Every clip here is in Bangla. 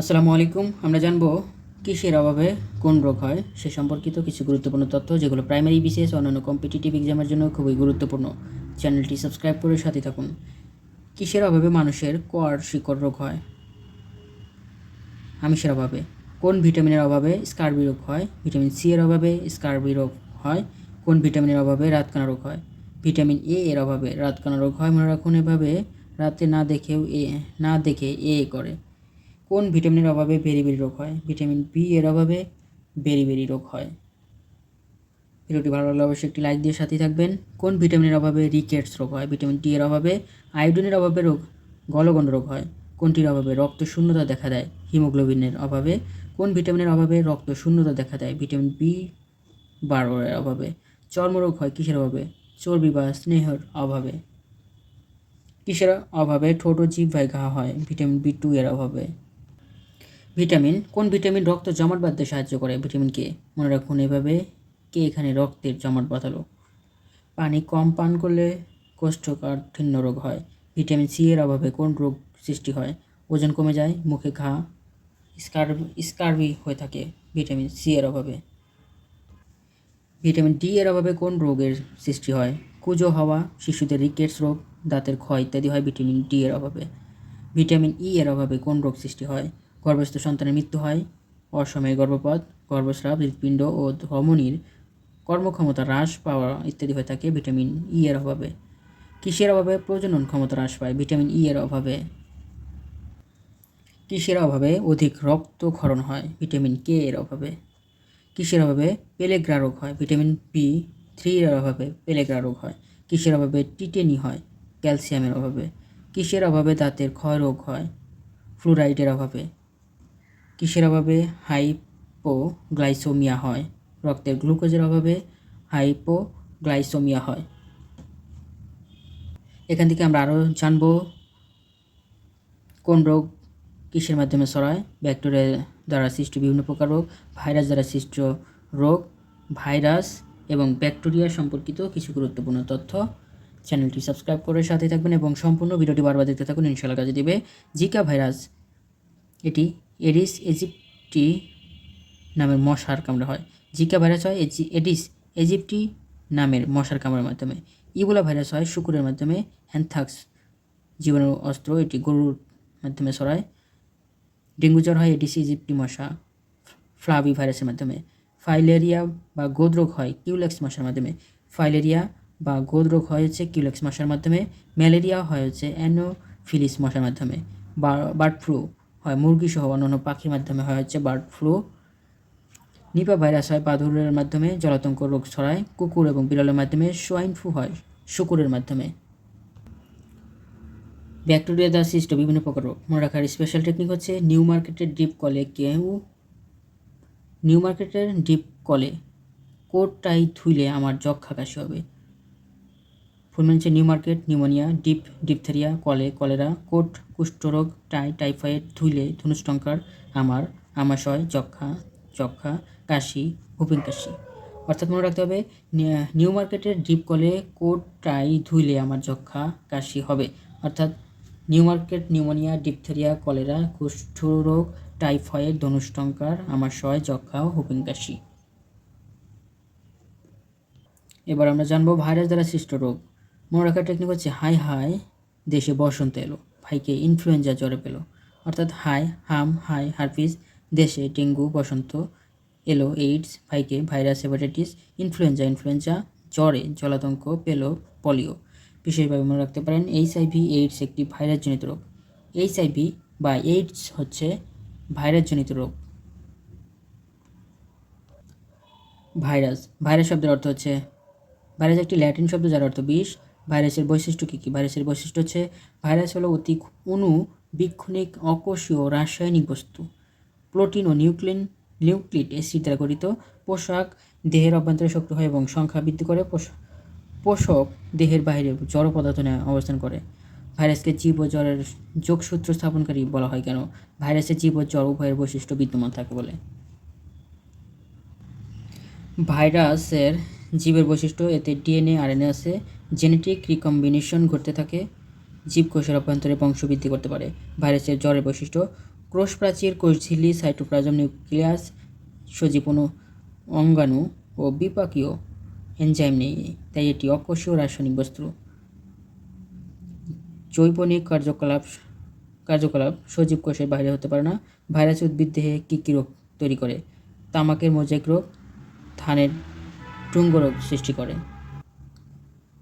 আসসালামু আলাইকুম। আমরা জানব কিসের অভাবে কোন রোগ হয়, সে সম্পর্কিত কিছু গুরুত্বপূর্ণ তথ্য, যেগুলো প্রাইমারি বিসিএস অন্যান্য কম্পিটিটিভ এক্সামের জন্য খুবই গুরুত্বপূর্ণ। চ্যানেলটি সাবস্ক্রাইব করে সাথে থাকুন। কিসের অভাবে মানুষের কোয়ার শিকড় রোগ হয়? আমিষের অভাবে। কোন ভিটামিনের অভাবে স্কার্বি রোগ হয়? ভিটামিন সি এর অভাবে স্কার্বি রোগ হয়। কোন ভিটামিনের অভাবে রাতকানা রোগ হয়? ভিটামিন এ এর অভাবে রাতকানা রোগ হয়। মনে রাখুন এভাবে রাতে না দেখেও এ, না দেখে এ করে। কোন ভিটামিনের অভাবে বেরিবেরি রোগ হয়? ভিটামিন বি এর অভাবে বেরিবেরি রোগ হয়। ভিডিওটি ভালো লাগলে অবশ্যই একটি লাইক দিয়ে সাথে থাকবেন। কোন ভিটামিনের অভাবে রিকেটস রোগ হয়? ভিটামিন ডি এর অভাবে আয়োডিনের অভাবে রোগ, গলগণ্ড রোগ হয়। কোনটির অভাবে রক্ত শূন্যতা দেখা দেয়? হিমোগ্লোবিনের অভাবে। কোন ভিটামিনের অভাবে রক্ত শূন্যতা দেখা দেয়? ভিটামিন বি বারোর অভাবে। চর্মরোগ হয় কিসের অভাবে? চর্বি বা স্নেহর অভাবে। কিসের অভাবে? ঠোঁট ও জিহ্বায় ঘা হয়। ভিটামিন বি টু এর অভাবে। ভিটামিন, কোন ভিটামিন রক্ত জমাট বাঁধতে সাহায্য করে? Vitamin K? মনে রাখুন এভাবে কে এখানে রক্তের জমাট বাঁধালো? পানি কম পান করলে কোষ্ঠকাঠিন্য রোগ হয়। ভিটামিন সি এর অভাবে কোন রোগ সৃষ্টি হয়? ওজন কমে যায়, মুখে ঘা স্কার্বি স্কার্বি হয়ে থাকে ভিটামিন সি এর অভাবে। ভিটামিন ডি এর অভাবে কোন রোগের সৃষ্টি হয়? কুজো হওয়া, শিশুদের রিকেটস রোগ, দাঁতের ক্ষয় ইত্যাদি হয় ভিটামিন ডি এর অভাবে। ভিটামিন ই এর অভাবে কোন রোগ সৃষ্টি হয়? গর্ভস্থ সন্তানের মৃত্যু হয়। অসময়ে গর্ভপাত, গর্ভস্রাব, হৃৎপিণ্ড ও ধমনির কর্মক্ষমতা হ্রাস পাওয়া ইত্যাদি হয়ে থাকে ভিটামিন ই এর অভাবে। কিসের অভাবে? প্রজনন ক্ষমতা হ্রাস পায় ভিটামিন ই এর অভাবে। কিসের অভাবে? অধিক রক্তক্ষরণ হয়, ভিটামিন কে এর অভাবে। কিসের অভাবে? পেলেগ্রা রোগ হয়, ভিটামিন বি থ্রি এর অভাবে পেলেগ্রা রোগ হয়। কিসের অভাবে? টিটেনি হয়, ক্যালসিয়ামের অভাবে। কিসের অভাবে? দাঁতের ক্ষয় রোগ হয়, ফ্লুরাইডের অভাবে। কিসের অভাবে হাইপোগ্লাইসোমিয়া হয়? রক্তের গ্লুকোজের অভাবে হাইপোগ্লাইসোমিয়া হয়। এখান থেকে আমরা আরও জানব কোন রোগ কিসের মাধ্যমে ছড়ায়। ব্যাকটেরিয়া দ্বারা সৃষ্ট বিভিন্ন প্রকার রোগ, ভাইরাস দ্বারা সৃষ্ট রোগ, ভাইরাস এবং ব্যাকটেরিয়া সম্পর্কিত কিছু গুরুত্বপূর্ণ তথ্য। চ্যানেলটি সাবস্ক্রাইব করে সাথে থাকবেন এবং সম্পূর্ণ ভিডিওটি বারবার দেখতে থাকুন। ইনশাল্লাহ কাজে দেবে জিকা ভাইরাস। এটি এডিস এজিপ্টি নামের মশার কামড়ে হয়। জিকা ভাইরাস হয় এডিস এজিপ্টি নামের মশার কামড়ের মাধ্যমে। ইবোলা ভাইরাস হয় শুকুরের মাধ্যমে। হ্যান্থাক্স জীবাণু অস্ত্র, এটি গরুর মাধ্যমে ছড়ায়। ডেঙ্গু জ্বর হয় এডিস ইজিপ্টি মশা। ফ্লাভি ভাইরাসের মাধ্যমে। ফাইলেরিয়া বা গোদরোগ হয় কিউলেক্স মশার মাধ্যমে। ফাইলেরিয়া বা গোদরোগ হয় হচ্ছে কিউলেক্স মশার মাধ্যমে। ম্যালেরিয়া হয় হচ্ছে অ্যানোফিলিস মশার মাধ্যমে। বার্ড ফ্লু হয় মুরগি সহ অন্যান্য পাখির মাধ্যমে হয় হচ্ছে বার্ড ফ্লু নিপা ভাইরাস হয় বাদুরের মাধ্যমে, জলাতঙ্ক রোগ ছড়ায়, কুকুর এবং বিড়ালের মাধ্যমে সোয়াইন ফ্লু হয় শুকুরের মাধ্যমে। ব্যাকটেরিয়া দ্বারা সৃষ্ট বিভিন্ন প্রকার রোগ। মনে রাখার স্পেশাল টেকনিক হচ্ছে নিউ মার্কেটের ডিপ কলে কেউ নিউ মার্কেটের ডিপ কলে কোটটাই ধুইলে আমার যক্ষা কাশি হবে। ফুলমেন হচ্ছে new market, pneumonia, deep diphtheria, কলে, কলেরা, কোট, কুষ্ঠরোগ, টাই, টাইফয়েড, ধুইলে ধনুষ্টঙ্কার আমার, আমাশয়, যক্ষা যক্ষা, কাশি হুপিং কাশি। অর্থাৎ মনে রাখতে হবে নিউ মার্কেটের ডিপ কলে কোট, টাই, ধুইলে আমার যক্ষা, কাশি হবে। অর্থাৎ New Market, pneumonia, diphtheria, cholera, কুষ্ঠরোগ, typhoid ধনুষ্টঙ্কার আমাশয়, যক্ষা ও হুপিং কাশি। এবার আমরা জানব ভাইরাস দ্বারা সৃষ্ট রোগ। মনে রাখার টেকনিক হচ্ছে, হাই হাই, দেশে বসন্ত এলো। ভাইকে ইনফ্লুয়েঞ্জা জ্বরে পেল। অর্থাৎ, হাই, হাম, হাই হারপিস দেশে ডেঙ্গু, বসন্ত এলো, এইডস, ভাইকে ভাইরাস, হেপাটাইটিস ইনফ্লুয়েঞ্জা ইনফ্লুয়েঞ্জা জ্বরে জলাতঙ্ক পেল, পলিও। বিশেষভাবে মনে রাখতে পারেন এইচআইভি এইডস একটি ভাইরাসজনিত রোগ। এইচআইভি বা এইডস হচ্ছে ভাইরাসজনিত রোগ। ভাইরাস। ভাইরাস শব্দের অর্থ হচ্ছে, ভাইরাস একটি ল্যাটিন শব্দ যার অর্থ বিষ। ভাইরাসের বৈশিষ্ট্য কী কী? ভাইরাসের বৈশিষ্ট্য হচ্ছে, ভাইরাস হলো অতি অণু বীক্ষণিক অকোষীয় রাসায়নিক বস্তু। প্রোটিন ও নিউক্লিন, নিউক্লিড অ্যাসিড দ্বারা গঠিত। পোশাক দেহের অভ্যন্তরে শক্তি হয় এবং সংখ্যা বৃদ্ধি করে। পোষ- পোষক দেহের বাইরে জড় পদার্থ অবস্থান করে। ভাইরাসকে জীব ও জ্বরের যোগসূত্র স্থাপনকারী বলা হয় কেন? ভাইরাসের জীব ও জ্বর উভয়ের বৈশিষ্ট্য বিদ্যমান থাকে বলে। ভাইরাসের জীবের বৈশিষ্ট্য, এতে ডিএনএ, আরএনএ আছে, জেনেটিক রিকম্বিনেশন ঘটতে থাকে জীবকোষের অভ্যন্তরে বংশবৃদ্ধি করতে পারে, ভাইরাসের জ্বরের বৈশিষ্ট্য কোষ প্রাচীর কোষঝিল্লি, সাইটোপ্লাজম, নিউক্লিয়াস সজীব অনু অঙ্গাণু ও বিপাকীয় এনজাইম নেই, তাই এটি অকোষীয় রাসায়নিক বস্তু। জৈবনিক কার্যকলাপ কার্যকলাপ সজীব কোষের বাইরে হতে পারে না, ভাইরাস উদ্ভিদ দেহে কী কী রোগ তৈরি করে, তামাকের মোজাইক রোগ, ধানের টুঙ্গ রোগ সৃষ্টি করে।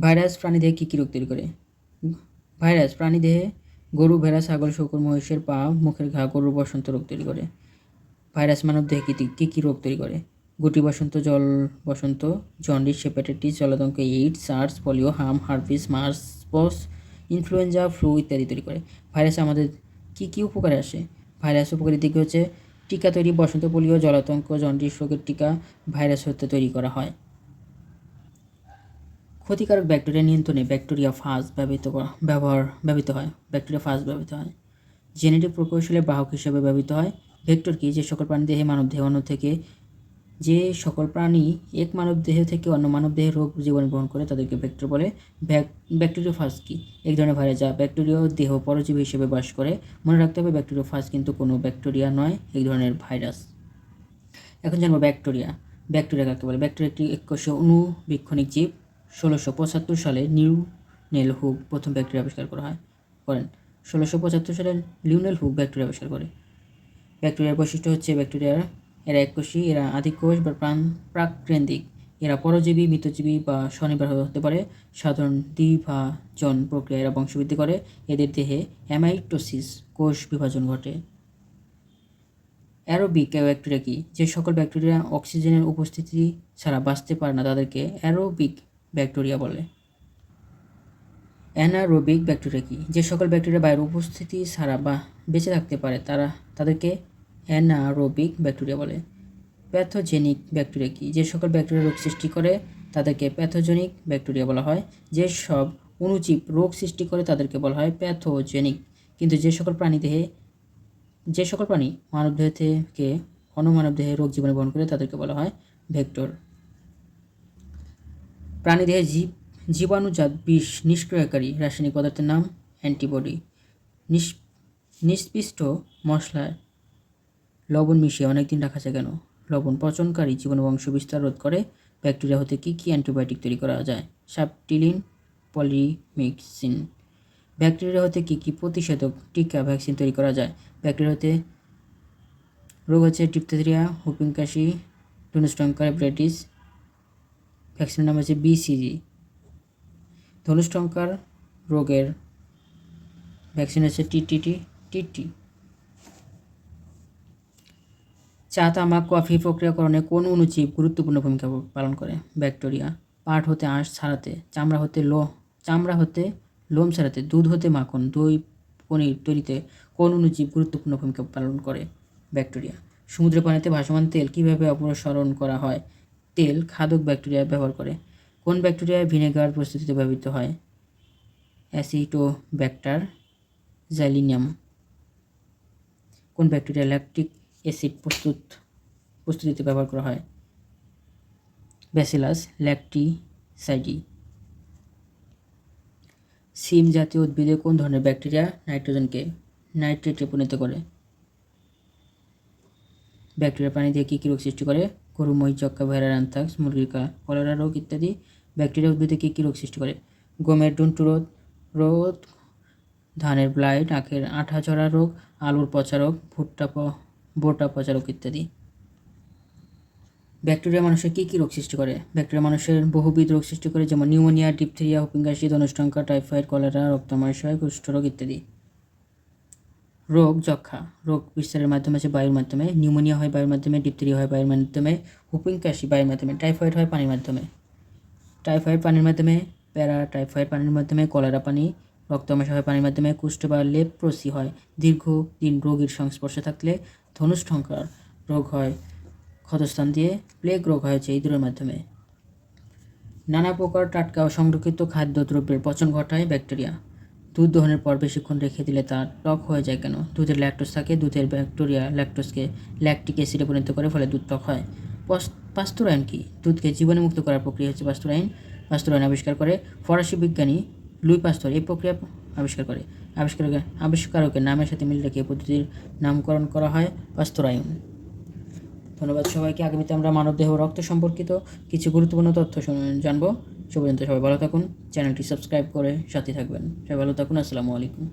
ভাইরাস প্রাণীদেহে কী কী রোগ তৈরি করে? ভাইরাস প্রাণীদেহে গরু, ভেড়া, ছাগল, শুকুর, মহিষের পা, মুখের ঘা, গরুর বসন্ত রোগ তৈরি করে। ভাইরাস মানব দেহে কী কী কী রোগ তৈরি করে? গুটি বসন্ত, জল বসন্ত, জন্ডিস, হেপাটাইটিস, জলাতঙ্ক, এইডস, সার্স, পোলিও, হাম হার্পিস মার্সপস ইনফ্লুয়েঞ্জা, ফ্লু ইত্যাদি তৈরি করে। ভাইরাস আমাদের কী কী উপকারে আসে? ভাইরাস উপকারী দিকে হচ্ছে টিকা তৈরি, বসন্ত, পোলিও, জলাতঙ্ক, জন্ডিস রোগের টিকা ভাইরাস হতে তৈরি করা হয়। ক্ষতিকারক ব্যাকটেরিয়া নিয়ন্ত্রণে ব্যাকটেরিয়া ফাজ ব্যবহৃত ব্যবহার, ব্যবহৃত হয়, ব্যাকটেরিয়া ফাজ ব্যবহৃত হয়। জেনেটিক প্রকৌশলের বাহক হিসেবে ব্যবহৃত হয়। ভেক্টর কি? যে সকল প্রাণী দেহে মানব দেহ, অন্য থেকে, যে সকল প্রাণী এক মানব দেহ থেকে অন্য মানব দেহে রোগ জীবন বহন করে, তাদেরকে ভেক্টর বলে ব্যাকটেরিয়া ফাজ কি? এক ধরনের ভাইরাস যা ব্যাকটেরিয়া দেহ পরজীবী হিসেবে বাস করে। মনে রাখতে হবে, ব্যাকটেরিয়া ফাজ কিন্তু কোনো ব্যাকটেরিয়া নয়, এক ধরনের ভাইরাস। এখন জানব ব্যাকটেরিয়া। ব্যাকটেরিয়া কাকে বলে? ব্যাকটেরিয়া একটি এককোষীয় অনুবীক্ষণিক জীব। ষোলোশো পঁচাত্তর সালে নিউ নেল হুক প্রথম ব্যাকটেরিয়া আবিষ্কার করা হয়, করেন। ষোলোশো পঁচাত্তর সালে লিউনেল হুক ব্যাকটেরিয়া আবিষ্কার করে। ব্যাকটেরিয়ার বৈশিষ্ট্য হচ্ছে ব্যাকটেরিয়ার এরা এককোষী, এরা আদিকোষ বা প্রাণ প্রাককেন্দ্রিক। এরা পরজীবী, মৃতজীবী বা স্বনির্ভর হতে পারে। সাধারণ দ্বিভাজন প্রক্রিয়া এরা বংশবৃদ্ধি করে। এদের দেহে অ্যামাইটোসিস কোষ বিভাজন ঘটে। অ্যারোবিক ব্যাকটেরিয়া কি? যে সকল ব্যাকটেরিয়া অক্সিজেনের উপস্থিতি ছাড়া বাঁচতে পারে না, তাদেরকে অ্যারোবিক ব্যাকটেরিয়া বলে। অ্যানারোবিক ব্যাকটেরিয়া কি? যে সকল ব্যাকটেরিয়া বায়ুর উপস্থিতি ছাড়া বা বেঁচে থাকতে পারে, তারা, তাদেরকে অ্যানারোবিক ব্যাকটেরিয়া বলে। প্যাথোজেনিক ব্যাকটেরিয়া কি? যে সকল ব্যাকটেরিয়া রোগ সৃষ্টি করে, তাদেরকে প্যাথোজেনিক ব্যাকটেরিয়া বলা হয়। যে সব অণুজীব রোগ সৃষ্টি করে, তাদেরকে বলা হয় প্যাথোজেনিক। কিন্তু যে সকল প্রাণী দেহে, যে সকল প্রাণী মানবদেহ থেকে, অনমানবদেহে রোগ জীবনে বহন করে, তাদেরকে বলা হয় ভেক্টর। প্রাণীদেহে জীব জীবাণুজাত বিষ, নিষ্ক্রিয়কারী রাসায়নিক পদার্থের নাম অ্যান্টিবডি। নিষ নিষ্পিষ্ট মশলায় লবণ মিশিয়ে অনেকদিন রাখা যায় কেন? লবণ পচনকারী জীবন বংশ বিস্তার রোধ করে ব্যাকটেরিয়া হতে কী কী অ্যান্টিবায়োটিক তৈরি করা যায়? সাপটিলিন, পলিমিক্সিন। ব্যাকটেরিয়া হতে কী কী প্রতিষেধক টিকা ভ্যাকসিন তৈরি করা যায়? ব্যাকটেরিয়া হতে রোগ হচ্ছে ডিপথেরিয়া, হুপিং কাশি হেপাটাইটিস ভ্যাকসিনের নাম হচ্ছে বিসিজি। ধনুষ্টঙ্কার রোগের ভ্যাকসিন হচ্ছে টিটিটি, টিটি। চা তামাক কফি প্রক্রিয়াকরণে কোন অণুজীব গুরুত্বপূর্ণ ভূমিকা পালন করে? ব্যাকটেরিয়া। পাট হতে আঁশ ছাড়াতে, চামড়া হতে লো, চামড়া হতে লোম ছাড়াতে, দুধ হতে মাখন, দই, পনির তৈরিতে কোন অণুজীব গুরুত্বপূর্ণ ভূমিকা পালন করে? ব্যাকটেরিয়া। সমুদ্র পানিতে ভাসমান তেল কীভাবে অপসারণ করা হয়? তেল, খাদক ব্যাকটেরিয়া ব্যবহার করে। কোন ব্যাকটেরিয়া ভিনেগার প্রস্তুতিতে ব্যবহৃত হয়? অ্যাসিটোব্যাক্টার জাইলিনিয়াম। কোন ব্যাকটেরিয়া ল্যাকটিক অ্যাসিড প্রস্তুত প্রস্তুতিতে ব্যবহার করা হয়? ব্যাসিলাস ল্যাকটিসাইডি। সিম জাতীয় উদ্ভিদে কোন ধরনের ব্যাকটেরিয়া নাইট্রোজেনকে নাইট্রেটে পরিণত করে? ব্যাকটেরিয়া প্রাণী দিয়ে কী কী রোগ সৃষ্টি করে? গরু, মহিষ যক্ষা ভেড়ার অ্যান্থাক্স মুরগির কলেরা রোগ ইত্যাদি ব্যাকটেরিয়া উদ্ভিদে কী কী রোগ সৃষ্টি করে? গমের ডুন্টু রোগ রোগ ধানের ব্লাইট, আখের আঠা ঝরা রোগ, আলুর পচা রোগ, ভুট্টা বোটা পচা রোগ ইত্যাদি। ব্যাকটেরিয়া মানুষের কী কী রোগ সৃষ্টি করে? ব্যাকটেরিয়া মানুষের বহুবিধ রোগ সৃষ্টি করে, যেমন নিউমোনিয়া, ডিপথেরিয়া হুপিঙ্গাসি ধনুষ্টঙ্কা টাইফয়েড, কলেরা রক্তমাশয় কুষ্ঠরোগ ইত্যাদি। রোগ যক্ষা রোগ বিস্তারের মাধ্যমে আছে বায়ুর মাধ্যমে, নিউমোনিয়া হয় বায়ুর মাধ্যমে, ডিপথেরিয়া হয় বায়ুর মাধ্যমে, হুপিং কাশি বায়ুর মাধ্যমে, টাইফয়েড হয় পানির মাধ্যমে। টাইফয়েড পানির মাধ্যমে, প্যারা টাইফয়েড পানির মাধ্যমে, কলেরা পানি, রক্তমাশা হয় পানির মাধ্যমে, কুষ্ঠ বা লেপ্রসি হয়। দীর্ঘদিন রোগীর সংস্পর্শে থাকলে ধনুষ্ঠঙ্কার রোগ হয়, ক্ষতস্থান দিয়ে প্লেগ রোগ হয়েছে ইঁদুরের মাধ্যমে। নানা প্রকার টাটকা ও সংরক্ষিত খাদ্যদ্রব্যের পচন ঘটায় ব্যাকটেরিয়া। দুধ দহনের পর বেশিক্ষণ রেখে দিলে তা টক হয়ে যায় কেন? দুধের ল্যাকটোস থাকে, দুধের ব্যাকটেরিয়া ল্যাকটোসকে ল্যাকটিক অ্যাসিডে পরিণত করে, ফলে দুধ টক হয়। পাস্তুরায়ন কি? দুধকে জীবাণুমুক্ত করার প্রক্রিয়া হচ্ছে পাস্তুরায়ন পাস্তুরায়ন আবিষ্কার করে ফরাসি বিজ্ঞানী লুই পাস্তর। এই প্রক্রিয়া আবিষ্কার করে। আবিষ্কারকের আবিষ্কারকের নামের সাথে মিল রেখে পদ্ধতির নামকরণ করা হয় অস্ত্রায়ন ধন্যবাদ সবাইকে। আগামীতে আমরা মানবদেহ রক্ত সম্পর্কিত কিছু গুরুত্বপূর্ণ তথ্য জানব। সে পর্যন্ত সবাই ভালো থাকুন। চ্যানেলটি সাবস্ক্রাইব করে সাথে থাকবেন। সবাই ভালো থাকুন। আসসালামু আলাইকুম।